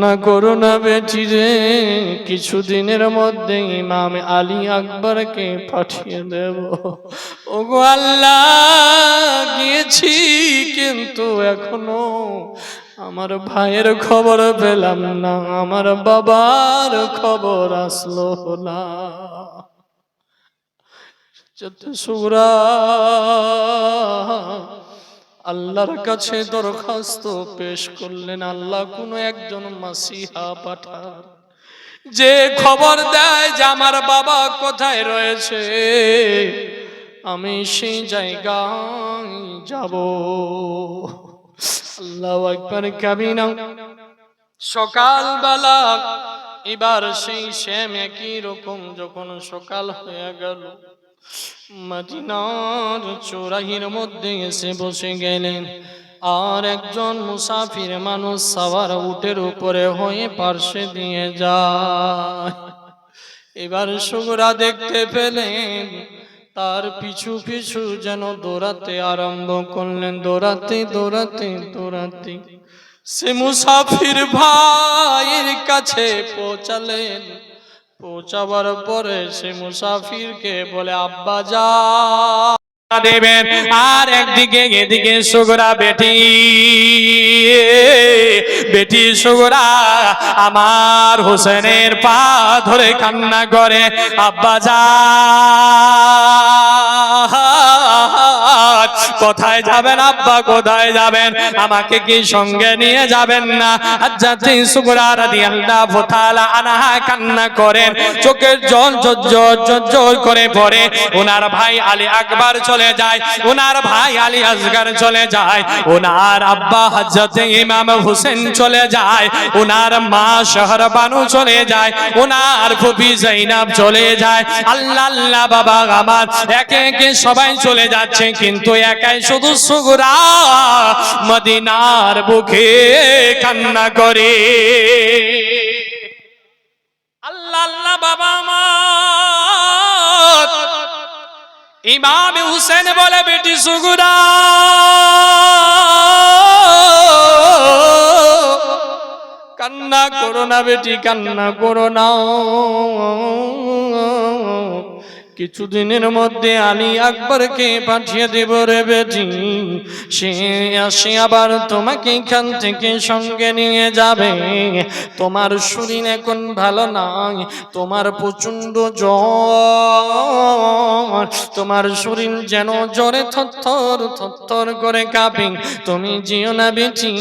কান্না করো না বেটি রে। কিছুদিনের মধ্যে ইমাম আলী আকবরকে পাঠিয়ে দেব। ওগো আল্লাহ, গিয়েছি কিন্তু এখনও আমার ভাইয়ের খবর পেলাম না। আমার বাবার খবর আসলো না। যত সুরা আল্লাহর কাছে দরখাস্ত পেশ করলেন আল্লাহ কোনো একজন মাসিহা পাঠান। যে খবর দেয় যে আমার বাবা কোথায় রয়েছে আমি সেই জায়গায় যাব। আল্লাহ একবার কাবিনা। সকালবেলা এবার সেই শ্যাম একই রকম যখন সকাল হয়ে গেল মদিনার চোরাহির মধ্যে এসে বসে গেলেন। আর একজন মুসাফির মানুষ সাওয়ার উটের উপরে হয়ে পার্শ্বে দিয়ে যায়। এবার সুগরা দেখতে পেলেন, তার পিছু পিছু যেন দৌড়াতে আরম্ভ করলেন। দৌড়াতে দৌড়াতে দৌড়াতে সে মুসাফির ভাইয়ের কাছে পৌঁছালেন। পৌঁছাবার পরে সে মুসাফিরকে বলে, আব্বা যা। দেবেন, আর একদিকে এদিকে সুগরা বেটি। বেটি সুগরা আমার হোসেনের পা ধরে কান্না করে, আব্বা যা। কোথায় যাবেন আব্বা, কোথায় যাবেন? আমাকে কি সঙ্গে নিয়ে যাবেন না? সুগরা রাদিয়াল্লাহু তাআলা আনহা কান্না করেন, চোখের জল করে পড়ে। ওনার ভাই আলী আকবর চলে যায় ওনার ভাই আলী চলে যায় ওনার আব্বা হজরতে ইমাম হোসেন চলে যায় ওনার মা শহর বানু চলে যায় ওনার ফুপি জাইনাব চলে যায়। আল্লাহ আল্লাহ, বাবা, আমার একে একে সবাই চলে যাচ্ছে কিন্তু একাই শুধু সুগুরা মদিনার বুকে কান্না করে। আল্লাহ আল্লাহ, বাবা আমার। ইমাম হুসেন বলে, বেটি সুগুরা, কান্না করো না বেটি, কান্না করো না। কিছুদিনের মধ্যে আলী আকবরকে পাঠিয়ে দেব রে বেটি। সে আসে আবার তোমাকে এখান থেকে সঙ্গে নিয়ে যাবে। তোমার শরীর এখন ভালো নাই, তোমার প্রচণ্ড জ্বর। তোমার শরীর যেন জ্বরে থরথর থরথর করে কাঁপে। তুমি যেও না বেটি,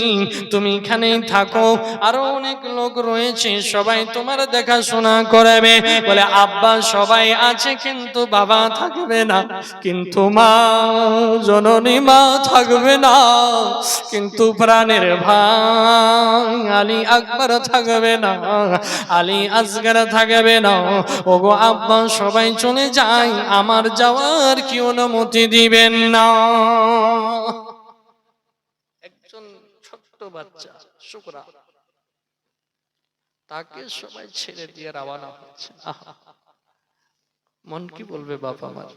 তুমি এখানেই থাকো। আরও অনেক লোক রয়েছে, সবাই তোমার দেখাশোনা করবে। বলে, আব্বা, সবাই আছে কিন্তু বাবা থাকবে না, কিন্তু মা, জননী মা থাকবে না, কিন্তু প্রাণের ভাই আলী আকবর থাকবে না, আলী আসগর থাকবে না। ওগো আব্বা, সবাই চলে যায় আমার যাওয়ার কি অনুমতি দিবেন না? একজন ছোট্ট বাচ্চা, শুকরা। তাকে সবাই ছেড়ে দিয়ে রওনা হচ্ছে। মন কি বলবে বাপ আমার?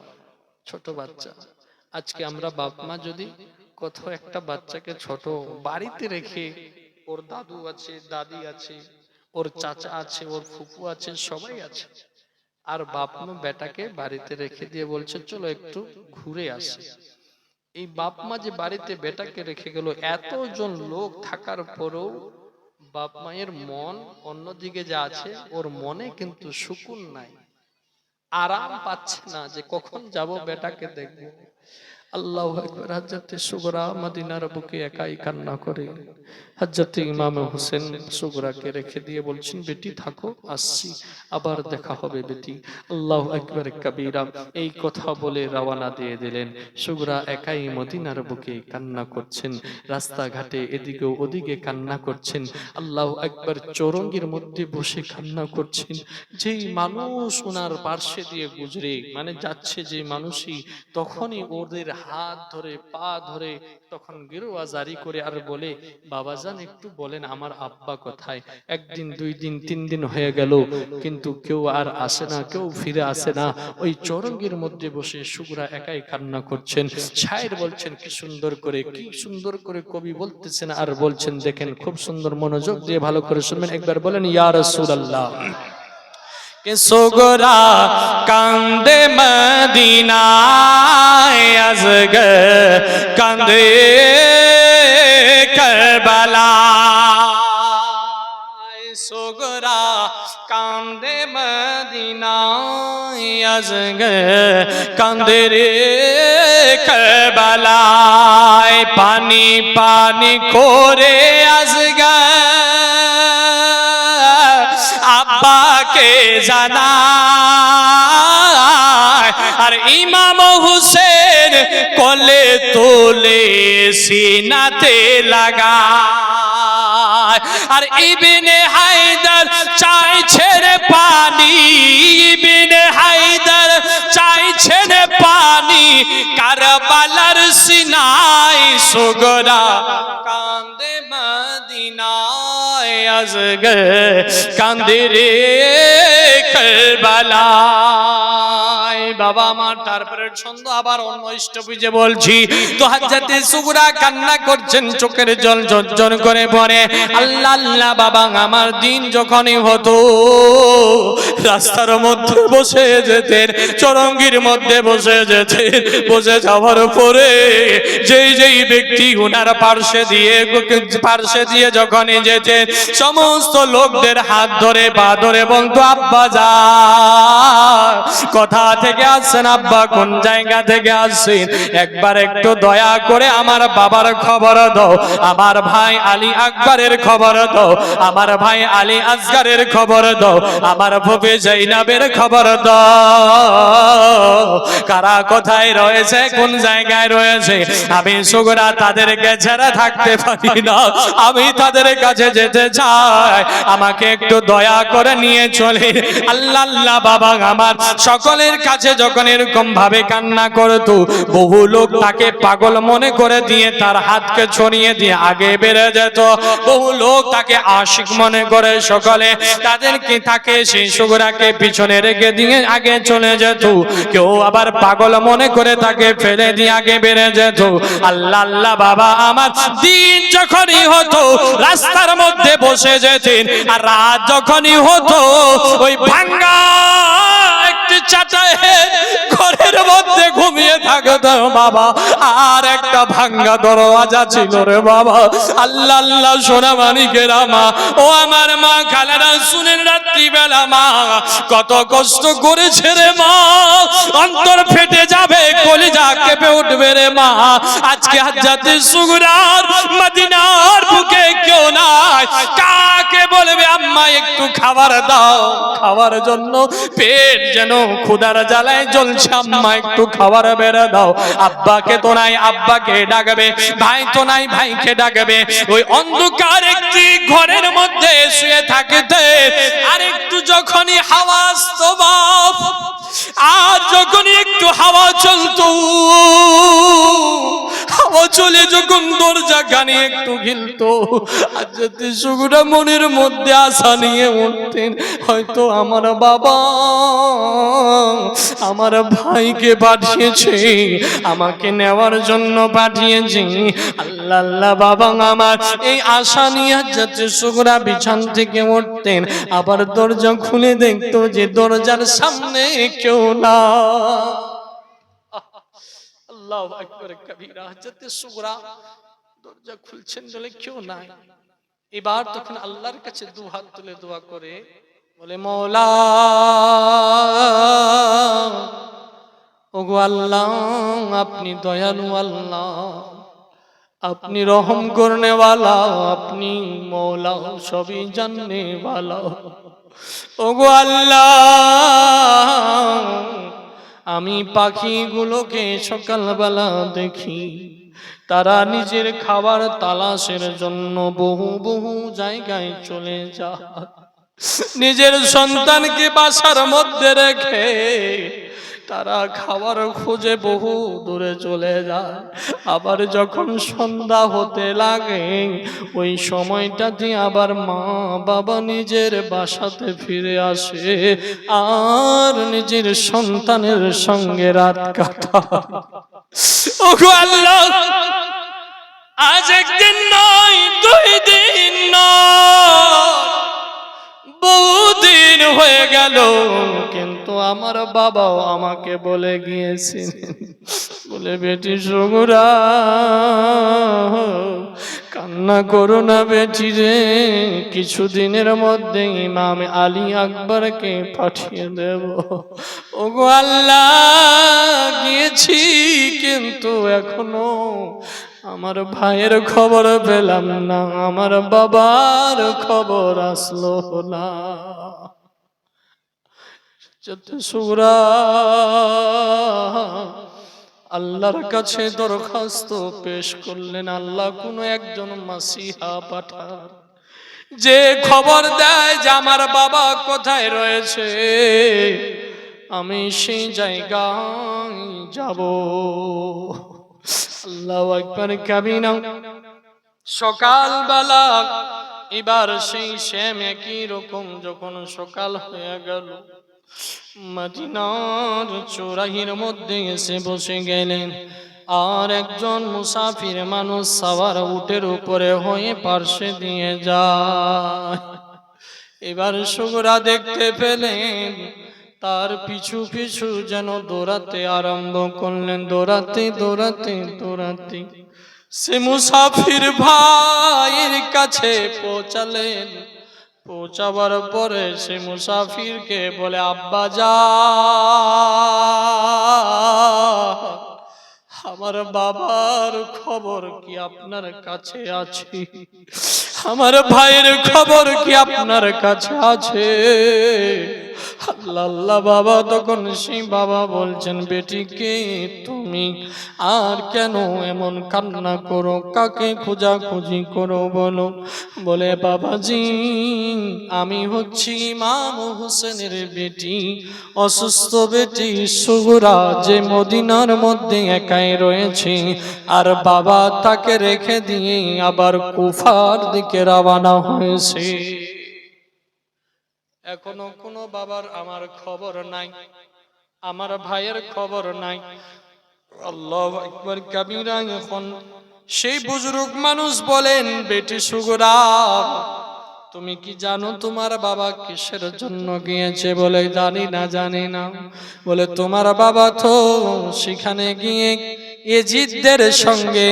ছোট বাচ্চা। আজকে আমরা বাপ মা যদি কোথাও একটা বাচ্চাকে ছোট বাড়িতে রেখে ওর দাদু আছে, দাদি আছে, ওর চাচা আছে, ওর ফুপু আছে, সবাই আছে, আর বাপ মা বেটাকে বাড়িতে রেখে দিয়ে বলছে, চলো একটু ঘুরে আসি। এই বাপ মা যে বাড়িতে বেটাকে রেখে গেল, এতজন লোক থাকার পরেও বাপ মায়ের মন অন্যদিকে যা আছে, ওর মনে কিন্তু সুকুন নাই। আরাম পাচ্ছে না যে কখন যাব বেটাকে দেখব। আল্লাহ একবার হাজরতে সুগরা মদিনার বুকে একাই কান্না করে। হাজরতে ইমাম হোসেন সুগরাকে রেখে দিয়ে বলছেন, বেটি, থাকো, আসছি, আবার দেখা হবে বেটি। আল্লাহ একবার কবিরা এই কথা বলে রওয়ানা দিয়ে দিলেন। সুগরা একাই মদিনার বুকে কান্না করছেন, রাস্তাঘাটে এদিকে ওদিকে কান্না করছেন। আল্লাহ একবার চৌরঙ্গির মধ্যে বসে কান্না করছেন। যেই মানুষ ওনার পার্শ্বে দিয়ে গুজরে মানে যাচ্ছে যে মানুষই, তখনই ওদের হাত ধরে, পা ধরে তখন গেরুয়া জারি করে আর বলে বাবাজান একটু বলেন আমার আব্বা কোথায়? একদিন, দুই দিন, তিন দিন হয়ে গেল, কিন্তু কেউ আর আসে না, কেউ ফিরে আসে না। ওই চরঙ্গের মধ্যে বসে সুগুরা একাই কান্না করছেন। শায়ের বলছেন, কি সুন্দর করে, কি সুন্দর করে কবি বলতেছেন আর বলছেন। দেখেন, খুব সুন্দর মনোযোগ দিয়ে ভালো করে শুনবেন। একবার বলেন, ইয়া রাসূলুল্লাহ। কে সোগরা কান্দে মদিনায় আজগ কান্দে করবালা সোগরা কান্দে মদিনায় আজগ কান্দে রে করবালায় পানি পানি করে আজগা জানায়, আর ইমাম হুসেন কলে তোলে সিনাতে লাগা আর ইবনে হায়দার রে পানি, ইবনে হায়দার রে পানি, কারবালার সিনাই সুগরা কান্দে মদিনায় আজগ কান্দে রে কারবালায় বাবা আমার তারপরে ছন্দ আবার অন্য ইষ্টপুজে বলছি তো হাজাতে সুগুরা কান্না করছেন, চোখের জল ঝরঝর করে পড়ে। আল্লাহ আল্লাহ, বাবা, আমার দিন যখনই হতো, রাস্তার মধ্যে বসে যেতেন, চরঙ্গির মধ্যে বসে যেতেন, বসে যাওয়ার পরে যেই যেই ব্যক্তি উনার পার্শ্বে দিয়ে পার্শ্বে দিয়ে যখনই যেতেন, সমস্ত লোকদের হাত ধরে, পা ধরে বলতো, আব্বা, যা, কথা থেকে আসছেন, আব্বা, কোন জায়গা থেকে আসছেন একবার একটু দয়া করে আমার বাবার খবর দাও। আমার ভাই আলী আকবরের খবর দাও। আমার ভাই আলী আসগারের খবর দাও। আমার ভবে জাইনাবের খবর দাও। কারা কোথায় রয়েছে, কোন জায়গায় রয়েছে? আমি সুগরা তাদেরকে ছেড়ে থাকতে পারি না। আমি তাদের কাছে যেতে চাই। আমাকে একটু দয়া করে নিয়ে চলে। আল্লাহ আল্লাহ, বাবা, আমার সকলের কাছে যখন এরকম ভাবে কান্না করতো, বহু লোক তাকে পাগল মনে করে দিয়ে তার হাতকে ছড়িয়ে দিয়ে আগে বেড়ে যেত। বহু লোক তাকে আশিক মনে করে সকলে তাদেরকে তাকে সেই সুগরাকে পিছনে রেখে দিয়ে আগে চলে যেত। কেউ আবার পাগল মনে করে তাকে ফেলে দিয়ে আগে বেড়ে যেত। আল্লাহ আল্লাহ, বাবা, আমার দিন যখনই হতো, রাস্তার মধ্যে বসে যেতেন। আর রাত যখনই হতো, ওই ভাঙ্গা চাটায় ঘরের মধ্যে ঘুমিয়ে বাবা। আর একটা ভাঙ্গা দরওয়াজা ছিল রে বাবা। আল্লাহ আল্লাহ সোনা মা ও আমার মা শুনেন মা, কত কষ্ট করেছে রে মা। অন্তর ফেটে যাবে, কলিজা কেঁপে উঠবে রে মা। আজকে হাজাতে সুগুরার মদিনার বুকে কেউ নাই। বলবে, আম্মা, একটু খাবার দাও। খাওয়ার জন্য পেট যেন ক্ষুদার জ্বালায় জ্বলছে। আম্মা, একটু খাবার বেড়ে দাও। আব্বাকে তো নাই, আব্বাকে ডাকবে। ভাই তো নাই, ভাইকে ডাকবে। ওই অন্ধকার একটি ঘরের মধ্যে শুয়ে থাকতে, আর একটু যখনই হাওয়া আসতো বাপ আর যখনই একটু হাওয়া চলতো যখন দরজা গানে একটু গিলতো, আর যাতে সুগুরা মনের মধ্যে আশা নিয়ে উঠতেন, হয়তো আমার বাবা আমার ভাইকে পাঠিয়েছে, আমাকে নেওয়ার জন্য পাঠিয়েছে। আল্লাহ আল্লাহ, বাবা, আমার এই আশা নিয়ে যাতে সুগরা বিছান থেকে উঠতেন, আবার দরজা খুলে দেখতো যে দরজার সামনে কেউ না। আল্লাহ আকবর কবিরা হাজতে সুগরা দরজা খুলছেন বলে কেউ নাই। এবার তখন আল্লাহর কাছে দু হাত তুলে দোয়া করে, বলে, মৌলা, ওগো আল্লাহ, আপনি দয়ালু আল্লাহ, আপনি রহম করনেওয়ালা, আপনি মৌলা সবই জাননেওয়ালা। ওগো আল্লাহ আমি পাখিগুলোকে সকালবেলা দেখি। তারা নিজের খাবার তালাশের জন্য বহু বহু জায়গায় চলে যায়। নিজের সন্তানকে বাসার মধ্যে রেখে তারা খাবার খোঁজে বহু দূরে চলে যায়। আবার যখন সন্ধ্যা হতে লাগে, ওই সময়টাতে আবার মা বাবা নিজের বাসাতে ফিরে আসে আর নিজের সন্তানের সঙ্গে রাত ওগো আল্লাহ, আজ একদিন নয়, দুই দিন নয়। বহুদিন হয়ে গেল। কিন্তু আমার বাবাও আমাকে বলে গিয়েছিলেন বলে, বেটি সগুরা, কান্না করো না বেটি রে। কিছুদিনের মধ্যে ইমাম আলী আকবরকে পাঠিয়ে দেব। ওগো আল্লাহ, গিয়েছি কিন্তু এখনও আমার ভাইয়ের খবর পেলাম না আমার বাবার খবর আসলো না। সুরা আল্লাহর কাছে দরখাস্ত পেশ করলেন আল্লাহ কোন একজন মাসিহা পাঠার যে খবর দেয় যে আমার বাবা কোথায় রয়েছে আমি সেই জায়গায় যাব। আল্লাহ একবার কাবিনা। সকালবেলা, এবার সেই শ্যাম একই রকম যখন সকাল হয়ে গেল, মদিনার চোরাহির মধ্যে এসে বসে গেলেন। আর একজন মুসাফির মানুষ সাওয়ার উটের উপরে হয়ে পার্শ্বে দিয়ে যায়। এবার সুগরা দেখতে পেলেন তার পিছু পিছু যেন দৌড়াতে আরম্ভ করলেন। দৌড়াতে দৌড়াতে দৌড়াতে। সে মুসাফির ভাইয়ের কাছে পৌঁছালেন। পৌঁছাবার পরে সে মুসাফিরকে বলে, আব্বা যা, আমার বাবার খবর কি আপনার কাছে আছে? আমার ভাইয়ের খবর কি আপনার কাছে আছে? আল্লাহ বাবা তখন সেই বাবা বলছেন বেটিকে তুমি? আর কেন এমন কান্না করো? কাকে খোঁজাখুঁজি করো বলো? বলে, বাবাজি, আমি হচ্ছি ইমাম হোসেনের বেটি, অসুস্থ বেটি সুগুরা যে মদিনার মধ্যে একাই রয়েছে। আর বাবা তাকে রেখে দিয়ে আবার কুফার দিকে রওনা হয়েছে। এখনও কোনো বাবার আমার খবর নাই, আমার ভাইয়ের খবর নাই। আল্লাহ একবার কাবিরা এখন সেই বুজুর্গ মানুষ বলেন, বেটি সুগরা, তুমি কি জানো তোমার বাবা কিসের জন্য গিয়েছে বলে জানি না জানি না। বলে, তোমার বাবা তো সেখানে গিয়ে এজিদদের সঙ্গে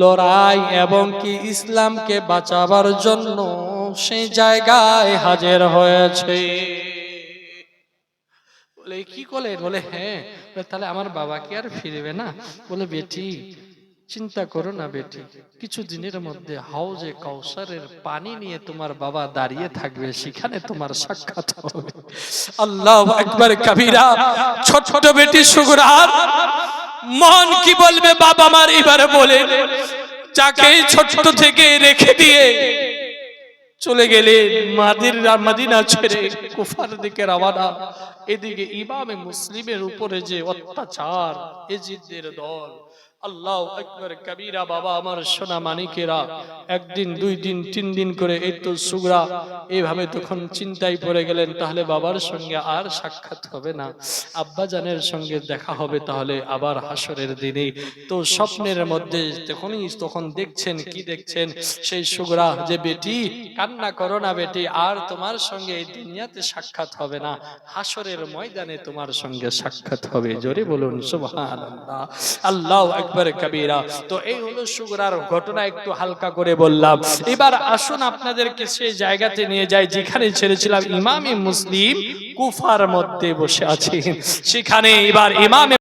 লড়াই এবং কি ইসলামকে বাঁচাবার জন্য সেই জায়গায় হাজির হয়েছে। বলে, কি করলে বলে হ্যাঁ। তাহলে আমার বাবা কি আর ফিরবে না? বলে, বেটি, চিন্তা করো না বেটি। কিছু দিনের মধ্যে হাউজে কাউসারের পানি নিয়ে তোমার বাবা দাঁড়িয়ে থাকবে। সেখানে তোমার সাক্ষাৎ হবে। আল্লাহ একবার কবিরা, ছোট ছোট বেটি সুগরার, মন কি বলবে বাবা মার এবার বলে, যাকে ছোট থেকে রেখে দিয়ে চলে গেলে মাদির মাদিনা ছেড়ে কুফার দিকে রওয়ানা এদিকে ইমামে মুসলিমের উপরে যে অত্যাচার এজিদের দল আল্লাহ একবার কবিরা বাবা আমার সোনা মানিকেরা, একদিন, দুই দিন, তিন দিন করে এই তো সুগরা এইভাবে তখন চিন্তায় পড়ে গেলেন, তাহলে বাবার সঙ্গে আর সাক্ষাৎ হবে না। আব্বা জানের সঙ্গে দেখা হবে তাহলে আবার হাসরের দিনে। তো স্বপ্নের মধ্যে তখনই তখন দেখছেন, কি দেখছেন? সেই সুগরা যে, বেটি, কান্না করো না বেটি, আর তোমার সঙ্গে এই দুনিয়াতে সাক্ষাৎ হবে না। হাসরের ময়দানে তোমার সঙ্গে সাক্ষাৎ হবে। জোরে বলুন, সুবহানাল্লাহ। আল্লাহ একবার কবিরা। তো এই হলো সুগরার ঘটনা, একটু হালকা করে বললাম। এবার আসুন আপনাদেরকে সেই জায়গাতে নিয়ে যাই, যেখানে ছেড়েছিলাম ইমামি মুসলিম কুফার মধ্যে বসে আছে। সেখানে এবার ইমামে